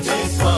this one.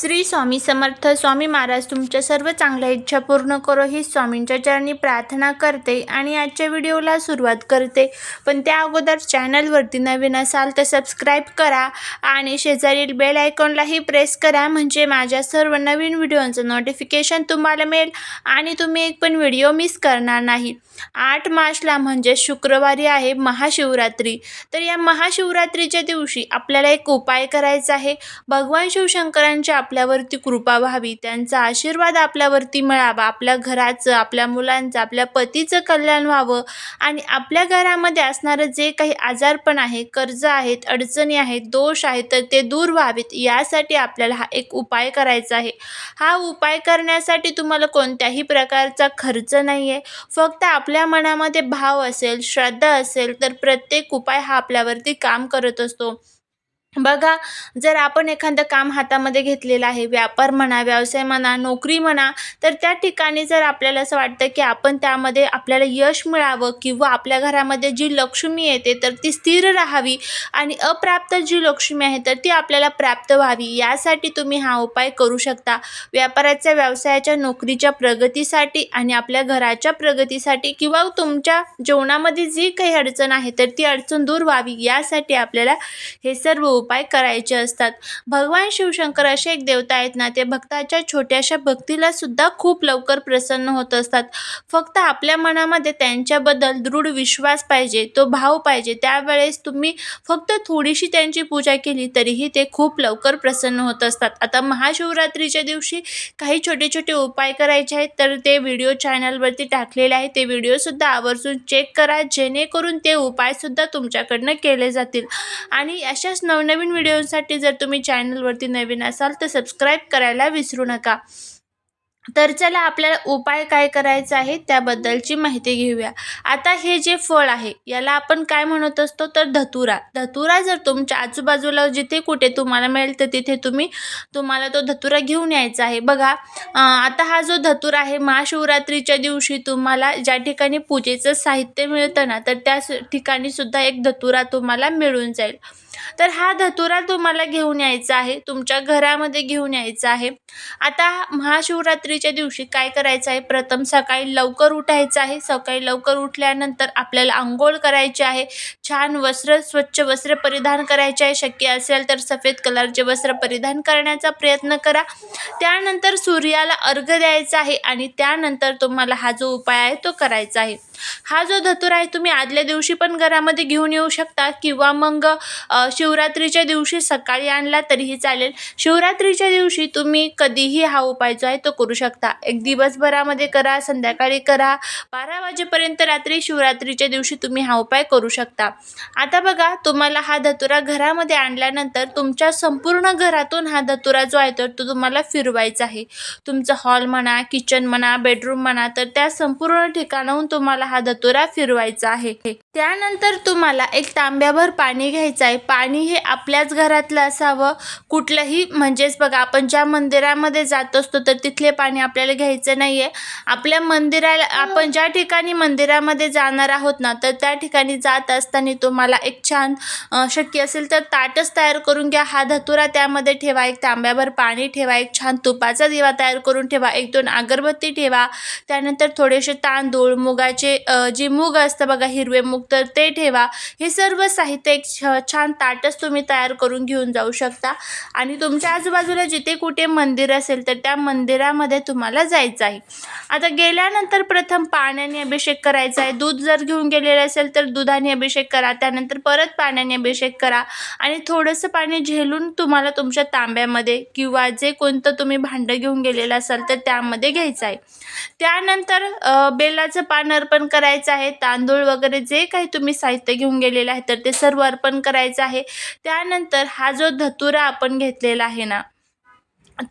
Shri Swami Samarth Swami Maharaj तुमच्या सर्व चांगल्या इच्छा पूर्ण करो ही स्वामींच्या चरणी प्रार्थना करते आणि आजच्या व्हिडिओला सुरुवात करते. पण त्या अगोदर चॅनलवरती नवीन असाल तर सबस्क्राईब करा आणि शेजारील बेल आयकॉनलाही प्रेस करा म्हणजे माझ्या सर्व नवीन व्हिडिओचं नोटिफिकेशन तुम्हाला मिळेल आणि तुम्ही एक पण व्हिडिओ मिस करणार नाही. आठ मार्चला म्हणजे शुक्रवारी आहे महाशिवरात्री. तर या महाशिवरात्रीच्या दिवशी आपल्याला एक उपाय करायचा आहे. भगवान शिवशंकरांच्या आपल्यावरती कृपा व्हावी त्यांचा आशीर्वाद आपल्यावरती मिळावा आपल्या घराचं आपल्या मुलांचं आपल्या पतीचं कल्याण व्हावं आणि आपल्या घरामध्ये असणारं जे काही आजारपण आहे कर्ज आहेत अडचणी आहेत दोष आहेत तर ते दूर व्हावेत. यासाठी आपल्याला हा एक उपाय करायचा आहे. हा उपाय करण्यासाठी तुम्हाला कोणत्याही प्रकारचा खर्च नाही आहे फक्त आपल्या मनामध्ये भाव असेल श्रद्धा असेल तर प्रत्येक उपाय हा आपल्यावरती काम करत असतो. बघा जर आपण एखादं काम हातामध्ये घेतलेलं आहे व्यापार म्हणा व्यवसाय म्हणा नोकरी म्हणा तर त्या ठिकाणी जर आपल्याला असं वाटतं की आपण त्यामध्ये आपल्याला यश मिळावं किंवा आपल्या घरामध्ये जी लक्ष्मी येते तर ती स्थिर राहावी आणि अप्राप्त जी लक्ष्मी आहे तर ती आपल्याला प्राप्त व्हावी. यासाठी तुम्ही हा उपाय करू शकता. व्यापाराच्या व्यवसायाच्या नोकरीच्या प्रगतीसाठी आणि आपल्या घराच्या प्रगतीसाठी किंवा तुमच्या जीवनामध्ये जी काही अडचण आहे तर ती अडचण दूर व्हावी. यासाठी आपल्याला हे सर्व उपाय करायचे असतात. भगवान शिवशंकर असे एक देवता आहेत ना ते भक्ताच्या छोट्याशा भक्तीला सुद्धा खूप लवकर प्रसन्न होत असतात. फक्त आपल्या मनामध्ये त्यांच्याबद्दल दृढ विश्वास पाहिजे तो भाव पाहिजे. त्यावेळेस तुम्ही फक्त थोडीशी त्यांची पूजा केली तरीही ते खूप लवकर प्रसन्न होत असतात. आता महाशिवरात्रीच्या दिवशी काही छोटे छोटे उपाय करायचे आहेत तर ते व्हिडिओ चॅनलवरती टाकलेले आहे ते व्हिडिओसुद्धा आवर्जून चेक करा जेणेकरून ते उपायसुद्धा तुमच्याकडनं केले जातील. आणि अशाच नवनवीन व्हिडिओसाठी जर तुम्ही चॅनलवरती नवीन असाल तर सबस्क्राईब करायला विसरू नका. तर चला आपल्याला उपाय काय करायचा आहे त्याबद्दलची माहिती घेऊया. आता हे जे फळ आहे याला आपण काय म्हणत असतो? तर धतुरा. धतुरा जर तुमच्या आजूबाजूला जिथे कुठे तुम्हाला मिळेल तर तिथे तुम्ही तुम्हाला तो धतुरा घेऊन यायचा आहे. बघा आता हा जो धतुरा आहे महाशिवरात्रीच्या दिवशी तुम्हाला ज्या ठिकाणी पूजेचं साहित्य मिळतं ना तर त्या ठिकाणीसुद्धा ठिकाणी सुद्धा एक धतुरा तुम्हाला मिळून जाईल. तर हा धतुरा तुम्हाला घेऊन यायचा आहे तुमच्या घरामध्ये घेऊन यायचा आहे. आता महाशिवरात्रीच्या दिवशी काय करायचं आहे? प्रथम सकाळी लवकर उठायचं आहे. सकाळी लवकर उठल्यानंतर आपल्याला आंघोळ करायची आहे. छान वस्त्र स्वच्छ वस्त्र परिधान करायचे आहे. शक्य असेल तर सफेद कलरचे वस्त्र परिधान करण्याचा प्रयत्न करा. त्यानंतर सूर्याला अर्घ द्यायचा आहे आणि त्यानंतर तुम्हाला हा जो उपाय आहे तो करायचा आहे. हा जो धतुरा आहे तुम्ही आदल्या दिवशी पण घरामध्ये घेऊन येऊ शकता किंवा मग शिवरात्रीच्या दिवशी सकाळी आणला तरीही चालेल. शिवरात्रीच्या दिवशी तुम्ही कधीही हा उपाय जो आहे तो करू शकता. एक दिवसभरामध्ये करा संध्याकाळी करा. बारा वाजेपर्यंत रात्री शिवरात्रीच्या दिवशी तुम्ही हा उपाय करू शकता. आता बघा तुम्हाला हा धतुरा घरामध्ये आणल्यानंतर तुमच्या संपूर्ण घरातून हा धतुरा जो आहे तर तो तुम्हाला फिरवायचा आहे. तुमचं हॉल म्हणा किचन म्हणा बेडरूम म्हणा तर त्या संपूर्ण ठिकाणाहून तुम्हाला हा धतुरा फिरवायचा आहे. त्यानंतर तुम्हाला एक तांब्याभर पाणी घ्यायचं आहे पाणी हे आपल्याच घरातलं असावं. कुठलंही म्हणजेच बघा आपण ज्या मंदिरामध्ये जात असतो तर तिथले पाणी आपल्याला घ्यायचं नाही आहे आपल्या मंदिराला आपण ज्या ठिकाणी मंदिरामध्ये जाणार आहोत ना तर त्या ठिकाणी जात असताना तुम्हाला एक छान शक्य असेल तर ताटच तयार करून घ्या. हा धतुरा त्यामध्ये ठेवा. एक तांब्याभर पाणी ठेवा. एक छान तुपाचा दिवा तयार करून ठेवा. एक दोन अगरबत्ती ठेवा. त्यानंतर थोडेसे तांदूळ मुगाचे जे मूग असतं बघा हिरवे मूग तर ते ठेवा. हे सर्व साहित्य एक छ छान ताटच तुम्ही तयार करून घेऊन जाऊ शकता. आणि तुमच्या आजूबाजूला जिथे कुठे मंदिर असेल तर त्या मंदिरामध्ये तुम्हाला जायचं आहे. आता गेल्यानंतर प्रथम पाण्याने अभिषेक करायचा आहे. दूध जर घेऊन गेलेलं असेल तर दुधाने अभिषेक करा. त्यानंतर परत पाण्याने अभिषेक करा. आणि थोडंसं पाणी झेलून तुम्हाला तुमच्या तांब्यामध्ये किंवा जे कोणतं तुम्ही भांडं घेऊन गेलेलं असाल तर त्यामध्ये घ्यायचं आहे. त्यानंतर बेलाचं पान अर्पण करायचं आहे. तांदूळ वगैरे जे काही तुम्ही साहित्य घेऊन गेलेलं आहे तर ते सर्व अर्पण करायचं आहे. त्यानंतर हा जो धतुरा आपण घेतलेला आहे ना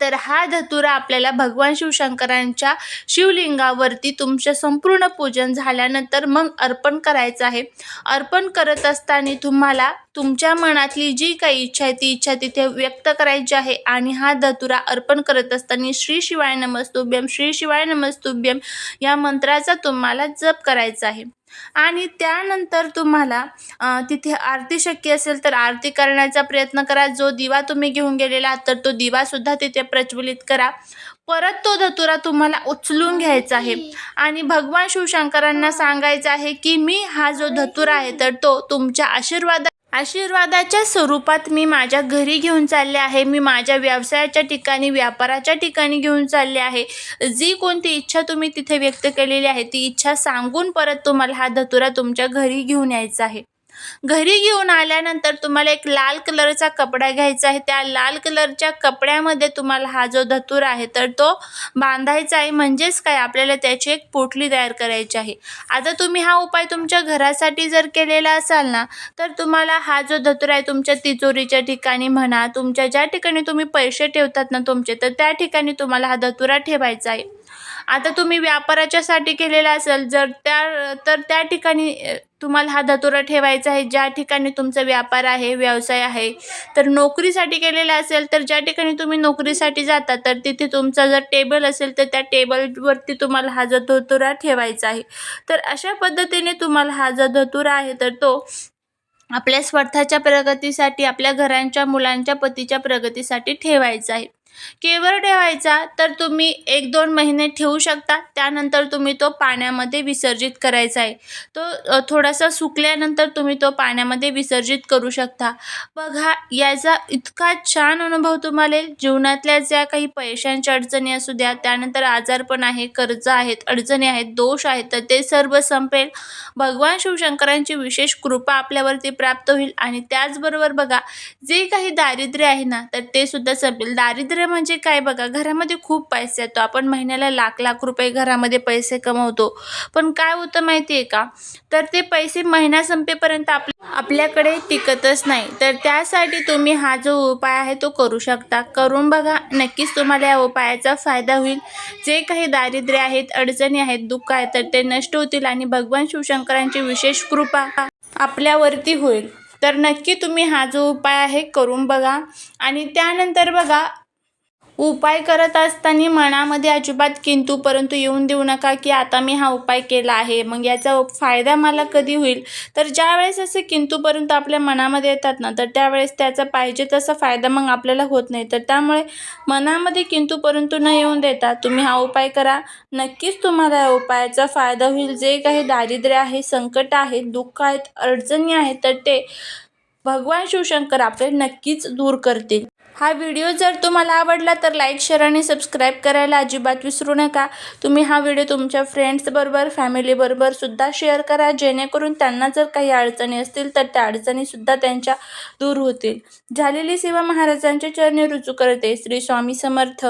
तर हा धतुरा आपल्याला भगवान शिवशंकरांच्या शिवलिंगावरती तुमचं संपूर्ण पूजन झाल्यानंतर मग अर्पण करायचं आहे. अर्पण करत असताना तुम्हाला तुमच्या मनातली जी काही इच्छा आहे ती इच्छा तिथे व्यक्त करायची आहे आणि हा धतुरा अर्पण करत असताना श्री शिवाय नमस्तुभ्यम श्री शिवाय नमस्तुभ्यम या मंत्राचा तुम्हाला जप करायचा आहे. आणि त्यानंतर तुम्हाला तिथे आरती शक्य असेल तर आरती करण्याचा प्रयत्न करा. जो दिवा तुम्ही घेऊन गेलेला आहात तर तो दिवासुद्धा तिथे प्रज्वलित करा. परत तो धतुरा तुम्हाला उचलून घ्यायचा आहे. आणि भगवान शिवशंकरांना सांगायचं आहे की मी हा जो धतुरा आहे तर तो तुमच्या आशीर्वादा आशीर्वादाच्या स्वरूपात मी माझ्या घरी घेऊन चालले आहे. मी माझ्या व्यवसायाच्या ठिकाणी व्यापाराच्या ठिकाणी घेऊन चालले आहे. जी कोणती इच्छा तुम्ही तिथे व्यक्त केलेली आहे ती इच्छा सांगून परत तुम्हाला हा धतुरा तुमच्या घरी घेऊन यायचा आहे. घरी घेऊन आल्यानंतर तुम्हाला एक लाल कलरचा कपडा घ्यायचा आहे. त्या लाल कलरच्या कपड्यामध्ये तुम्हाला हा जो धतूर आहे तर तो बांधायचा आहे. म्हणजेच काय? आपल्याला त्याची एक पोटली तयार करायची आहे. आता तुम्ही हा उपाय तुमच्या घरासाठी जर केलेला असाल ना तर तुम्हाला हा जो धतूर आहे तुमच्या तिजोरीच्या ठिकाणी म्हणा तुमच्या ज्या ठिकाणी तुम्ही पैसे ठेवतात ना तुमचे तर त्या ठिकाणी तुम्हाला हा धतुरा ठेवायचा आहे. आता तुम्ही व्यापाराच्यासाठी केलेला असेल जर त्या तर त्या ठिकाणी तुम्हाला हा धतुरा ठेवायचा आहे. ज्या ठिकाणी तुमचा व्यापार आहे व्यवसाय आहे तर नोकरीसाठी केलेला असेल तर ज्या ठिकाणी तुम्ही नोकरीसाठी जाता तर तिथे तुमचा जर टेबल असेल तर त्या टेबलवरती तुम्हाला हा जो धतुरा ठेवायचा आहे. तर अशा पद्धतीने तुम्हाला हा जो धतुरा आहे तर तो आपल्या स्वतःच्या प्रगतीसाठी आपल्या घरांच्या मुलांच्या पतीच्या प्रगतीसाठी ठेवायचा आहे. केवळ ठेवायचा तर तुम्ही एक दोन महिने ठेवू शकता. त्यानंतर तुम्ही तो पाण्यामध्ये विसर्जित करायचा आहे. तो थोडासा सुकल्यानंतर तुम्ही तो पाण्यामध्ये विसर्जित करू शकता. बघा याचा इतका छान अनुभव तुम्हाला जीवनातल्या ज्या काही पैशांच्या अडचणी असू द्या त्यानंतर आजारपण आहे कर्ज आहेत अडचणी आहेत दोष आहेत तर ते सर्व संपेल. भगवान शिवशंकरांची विशेष कृपा आपल्यावरती प्राप्त होईल. आणि त्याचबरोबर बघा जे काही दारिद्र्य आहे ना तर ते सुद्धा संपेल. दारिद्र्य म्हणजे काय बघा घरामध्ये खूप पैसे येतो. आपण महिन्याला लाख लाख रुपये घरामध्ये पैसे कमवतो. पण काय होतं माहिती आहे का? तर ते पैसे महिना संपेपर्यंत आप आपल्याकडे टिकतच नाही. तर त्यासाठी तुम्ही हा जो उपाय आहे तो करू शकता. करून बघा नक्कीच तुम्हाला या उपायाचा फायदा होईल. जे काही दारिद्र्य आहेत अडचणी आहेत दुःख आहेत तर ते नष्ट होतील आणि भगवान शिवशंकरांची विशेष कृपा आपल्यावरती होईल. तर नक्की तुम्ही हा जो उपाय आहे करून बघा. आणि त्यानंतर बघा उपाय करत असताना मनामध्ये अजिबात किंतु परंतु येऊन देऊ नका की आता मी हा उपाय केला आहे. मग याचा फायदा मला कधी होईल? तर ज्या वेळेस असे किंतु परंतु आपल्या मनामध्ये येतात ना तर त्यावेळेस त्याचा पाहिजे तसा फायदा मग आपल्याला होत नाही. तर त्यामुळे मनामध्ये किंतु परंतु न येऊन देता तुम्ही हा उपाय करा. नक्कीच तुम्हाला या उपायाचा फायदा होईल. जे काही दारिद्र्य आहे संकट आहेत दुःख आहेत अडचणी आहेत तर ते भगवान शिवशंकर आपले नक्कीच दूर करतील. हा व्हिडिओ जर तुम्हाला आवडला तर लाईक शेअर आणि सबस्क्राईब करायला अजिबात विसरू नका. तुम्ही हा व्हिडिओ तुमच्या फ्रेंड्सबरोबर फॅमिलीबरोबर सुद्धा शेअर करा जेणेकरून त्यांना जर काही अडचणी असतील तर त्या अडचणीसुद्धा त्यांच्या दूर होतील. झालेली सेवा महाराजांच्या चरणी रुजू करते. श्री स्वामी समर्थ.